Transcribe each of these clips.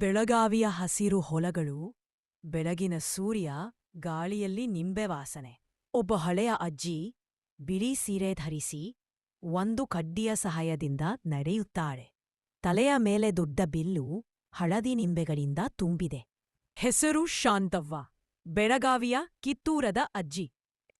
ಬೆಳಗಾವಿಯ ಹಸಿರು ಹೊಲಗಳು, ಬೆಳಗಿನ ಸೂರ್ಯ, ಗಾಳಿಯಲ್ಲಿ ನಿಂಬೆ ವಾಸನೆ. ಒಬ್ಬ ಹಳೆಯ ಅಜ್ಜಿ ಬಿಳಿ ಸೀರೆ ಧರಿಸಿ ಒಂದು ಕಡ್ಡಿಯ ಸಹಾಯದಿಂದ ನಡೆಯುತ್ತಾಳೆ. ತಲೆಯ ಮೇಲೆ ದೊಡ್ಡ ಬಿಲ್ಲು ಹಳದಿ ನಿಂಬೆಗಳಿಂದ ತುಂಬಿದೆ. ಹೆಸರು ಶಾಂತವ್ವ, ಬೆಳಗಾವಿಯ ಕಿತ್ತೂರದ ಅಜ್ಜಿ.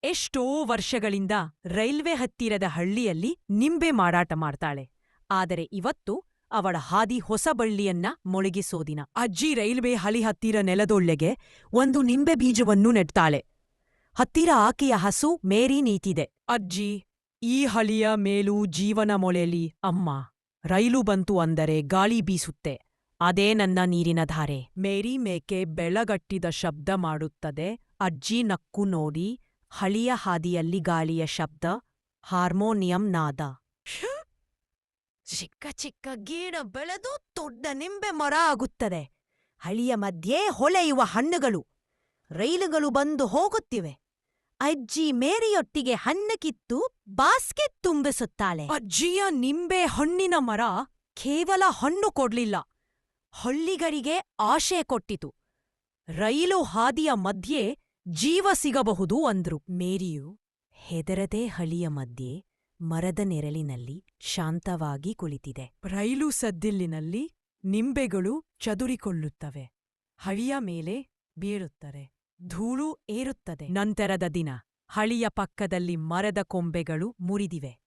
ಎಷ್ಟೋ ವರ್ಷಗಳಿಂದ ರೈಲ್ವೆ ಹತ್ತಿರದ ಹಳ್ಳಿಯಲ್ಲಿ ನಿಂಬೆ ಮಾರಾಟ ಮಾಡ್ತಾಳೆ. ಆದರೆ ಇವತ್ತು ಅವಳ ಹಾದಿ ಹೊಸ ಬಳ್ಳಿಯನ್ನ ಮೊಳಗಿಸೋದಿನ. ಅಜ್ಜಿ ರೈಲ್ವೆ ಹಳಿ ಹತ್ತಿರ ನೆಲದೊಳ್ಳೆಗೆ ಒಂದು ನಿಂಬೆ ಬೀಜವನ್ನು ನೆಡ್ತಾಳೆ. ಹತ್ತಿರ ಆಕೆಯ ಹಸು ಮೇರಿ ನೀತಿದೆ. ಅಜ್ಜಿ, ಈ ಹಳಿಯ ಮೇಲೂ ಜೀವನ ಮೊಳೆಲಿ ಅಮ್ಮ. ರೈಲು ಬಂತು ಅಂದರೆ ಗಾಳಿ ಬೀಸುತ್ತೆ. ಅದೇ ನನ್ನ ನೀರಿನ ಧಾರೆ. ಮೇರಿ ಮೇಕೆ ಬೆಳಗಟ್ಟಿದ ಶಬ್ದ ಮಾಡುತ್ತದೆ. ಅಜ್ಜಿ ನಕ್ಕು ನೋಡಿ, ಹಳಿಯ ಹಾದಿಯಲ್ಲಿ ಗಾಳಿಯ ಶಬ್ದ, ಹಾರ್ಮೋನಿಯಂ ನಾದ. ಚಿಕ್ಕ ಚಿಕ್ಕ ಗೀಣ ಬೆಳೆದು ದೊಡ್ಡ ನಿಂಬೆ ಮರ ಆಗುತ್ತದೆ. ಹಳಿಯ ಮಧ್ಯೆ ಹೊಳೆಯುವ ಹಣ್ಣುಗಳು ರೈಲುಗಳು ಬಂದು ಹೋಗುತ್ತಿವೆ. ಅಜ್ಜಿ ಮೇರಿಯೊಟ್ಟಿಗೆ ಹಣ್ಣು ಕಿತ್ತು ಬಾಸ್ಕೆಟ್ ತುಂಬಿಸುತ್ತಾಳೆ. ಅಜ್ಜಿಯ ನಿಂಬೆ ಹಣ್ಣಿನ ಮರ ಕೇವಲ ಹಣ್ಣು ಕೊಡ್ಲಿಲ್ಲ ಹಳ್ಳಿಗರಿಗೆ ಆಶೆ ಕೊಟ್ಟಿತು. ರೈಲು ಹಾದಿಯ ಮಧ್ಯೆ ಜೀವ ಸಿಗಬಹುದು ಅಂದ್ರು. ಮೇರಿಯು ಹೆದರದೆ ಹಳಿಯ ಮಧ್ಯೆ ಮರದ ನೆರಳಿನಲ್ಲಿ ಶಾಂತವಾಗಿ ಕುಳಿತಿದೆ. ರೈಲು ಸದ್ದಿಲ್ಲಿನಲ್ಲಿ ನಿಂಬೆಗಳು ಚದುರಿಕೊಳ್ಳುತ್ತವೆ. ಹಳಿಯ ಮೇಲೆ ಬೀಳುತ್ತವೆ. ಧೂಳು ಏರುತ್ತದೆ. ನಂತರದ ದಿನ ಹಳಿಯ ಪಕ್ಕದಲ್ಲಿ ಮರದ ಕೊಂಬೆಗಳು ಮುರಿದಿವೆ.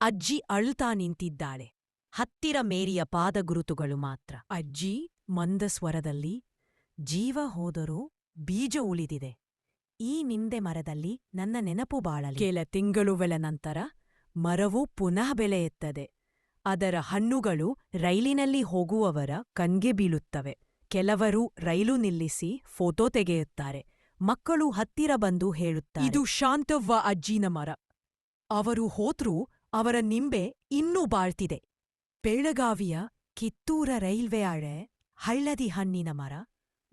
ಅಜ್ಜಿ ಅಳ್ತಾ ನಿಂತಿದ್ದಾಳೆ. ಹತ್ತಿರ ಮೇರಿಯ ಪಾದಗುರುತುಗಳು ಮಾತ್ರ. ಅಜ್ಜಿ ಮಂದ ಸ್ವರದಲ್ಲಿ ಜೀವ ಹೋದರೂ ಬೀಜ ಉಳಿದಿದೆ. ಈ ನಿಂದೆ ಮರದಲ್ಲಿ ನನ್ನ ನೆನಪು ಬಾಳಲಿ. ಕೆಲ ತಿಂಗಳುಗಳ ನಂತರ ಮರವು ಪುನಃ ಬೆಳೆಯುತ್ತದೆ. ಅದರ ಹಣ್ಣುಗಳು ರೈಲಿನಲ್ಲಿ ಹೋಗುವವರ ಕಣ್ಗೆ ಬೀಳುತ್ತವೆ. ಕೆಲವರು ರೈಲು ನಿಲ್ಲಿಸಿ ಫೋಟೋ ತೆಗೆಯುತ್ತಾರೆ. ಮಕ್ಕಳು ಹತ್ತಿರ ಬಂದು ಹೇಳುತ್ತಾರೆ, ಇದು ಶಾಂತವ್ವ ಅಜ್ಜಿನ ಮರ. ಅವರು ಹೋತ್ರೂ ಅವರ ನಿಂಬೆ ಇನ್ನೂ ಬಾಳ್ತಿದೆ. ಬೆಳಗಾವಿಯ ಕಿತ್ತೂರ ರೈಲ್ವೆ ಆಳೆ ಹಳ್ಳದಿ ಹಣ್ಣಿನ ಮರ.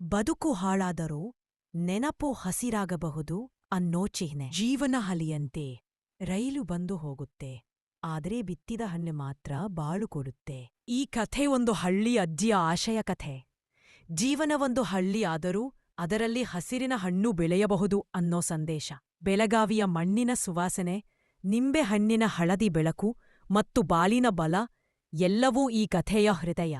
ಬದುಕು ಹಾಳಾದರೂ ನೆನಪು ಹಸಿರಾಗಬಹುದು ಅನ್ನೋ ಚಿಹ್ನೆ. ಜೀವನ ಹಲಿಯಂತೆ. ರೈಲು ಬಂದು ಹೋಗುತ್ತೆ. ಆದರೆ ಬಿತ್ತಿದ ಹಣ್ಣು ಮಾತ್ರ ಬಾಳು ಕೊಡುತ್ತೆ. ಈ ಕಥೆ ಒಂದು ಹಳ್ಳಿ ಅಜ್ಜಿಯ ಆಶಯ ಕಥೆ. ಜೀವನವೊಂದು ಹಳ್ಳಿ ಆದರೂ ಅದರಲ್ಲಿ ಹಸಿರಿನ ಹಣ್ಣು ಬೆಳೆಯಬಹುದು ಅನ್ನೋ ಸಂದೇಶ. ಬೆಳಗಾವಿಯ ಮಣ್ಣಿನ ಸುವಾಸನೆ, ನಿಂಬೆ ಹಣ್ಣಿನ ಹಳದಿ ಬೆಳಕು ಮತ್ತು ಬಾಲಿನ ಬಲ ಎಲ್ಲವೂ ಈ ಕಥೆಯ ಹೃದಯ.